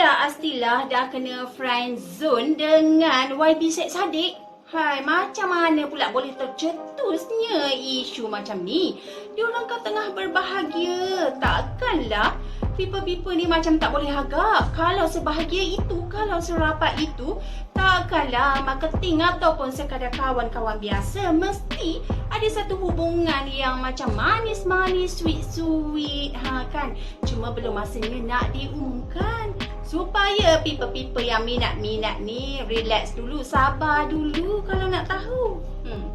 Bella Astila dah kena friend zone dengan YB Syed Saddiq. Hai, macam mana pula boleh tercetusnya isu macam ni? Diorang kan tengah berbahagia. Takkanlah people-people ni macam tak boleh agak. Kalau sebahagia itu, kalau serapat itu, takkanlah marketing ataupun sekadar kawan-kawan biasa. Mesti ada satu hubungan yang macam manis-manis, sweet-sweet. Ha kan? Cuma belum masanya nak diumumkan. Supaya people-people yang minat-minat ni relax dulu, sabar dulu kalau nak tahu. Hmm.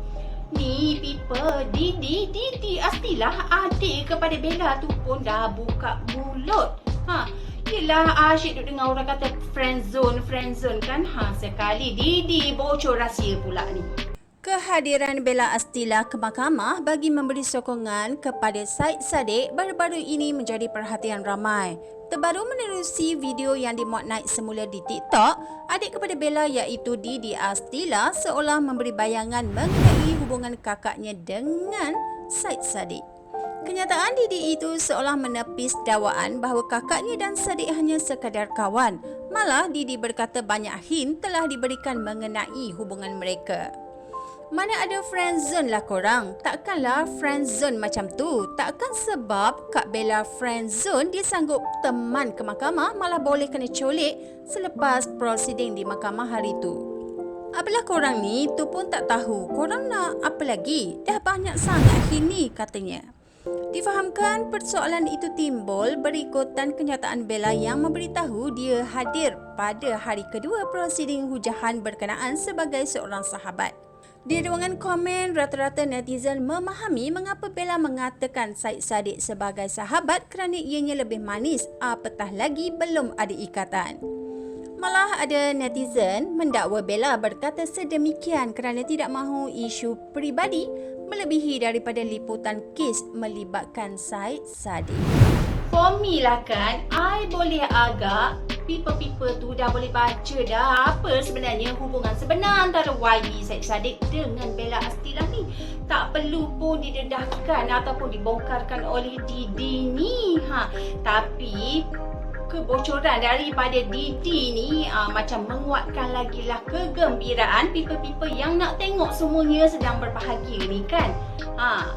Ni people, Didi, Didi Astilah adik kepada Bella tu pun dah buka mulut. Ha, Yelah asyik duduk dengar orang kata friend zone, friend zone kan. Ha, sekali Didi bocor rahsia pula ni. Kehadiran Bella Astila ke mahkamah bagi memberi sokongan kepada Said Saddiq baru-baru ini menjadi perhatian ramai. Terbaru menerusi video yang dimuat naik semula di TikTok, adik kepada Bella iaitu Didi Astila seolah memberi bayangan mengenai hubungan kakaknya dengan Said Saddiq. Kenyataan Didi itu seolah menepis dakwaan bahawa kakaknya dan Saddiq hanya sekadar kawan. Malah Didi berkata banyak hint telah diberikan mengenai hubungan mereka. Mana ada friend zone lah korang. Takkanlah friend zone macam tu. Takkan sebab Kak Bella friend zone dia sanggup teman ke mahkamah malah boleh kena colik selepas proceeding di mahkamah hari tu. Apalah korang ni, tu pun tak tahu. Korang nak apa lagi? Dah banyak sangat kini katanya. Difahamkan persoalan itu timbul berikutan kenyataan Bella yang memberitahu dia hadir pada hari kedua prosiding hujahan berkenaan sebagai seorang sahabat. Di ruangan komen, rata-rata netizen memahami mengapa Bella mengatakan Said Saddiq sebagai sahabat kerana ianya lebih manis apatah lagi belum ada ikatan. Malah ada netizen mendakwa Bella berkata sedemikian kerana tidak mahu isu peribadi melebihi daripada liputan kes melibatkan Said Saddiq. For me lah kan, I boleh agak people-people tu dah boleh baca dah apa sebenarnya hubungan sebenar antara YB Syed Saddiq dengan Bella Astila ni. Tak perlu pun didedahkan ataupun dibongkarkan oleh Didi ni. Ha, tapi kebocoran daripada Didi ni uh, macam menguatkan lagi lah kegembiraan people-people yang nak tengok semuanya sedang berbahagia ni kan. Ha,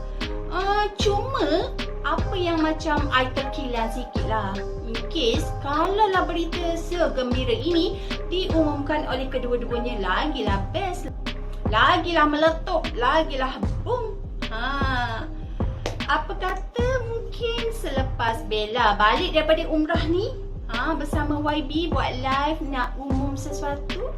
uh, cuma apa yang macam I terkilan sikit lah In case kalau lah berita segembira ini Diumumkan oleh kedua-duanya Lagilah best. Lagilah meletup Lagilah boom. Ha. Apa kata mungkin selepas Bella balik daripada umrah ni ha, Bersama YB buat live nak umum sesuatu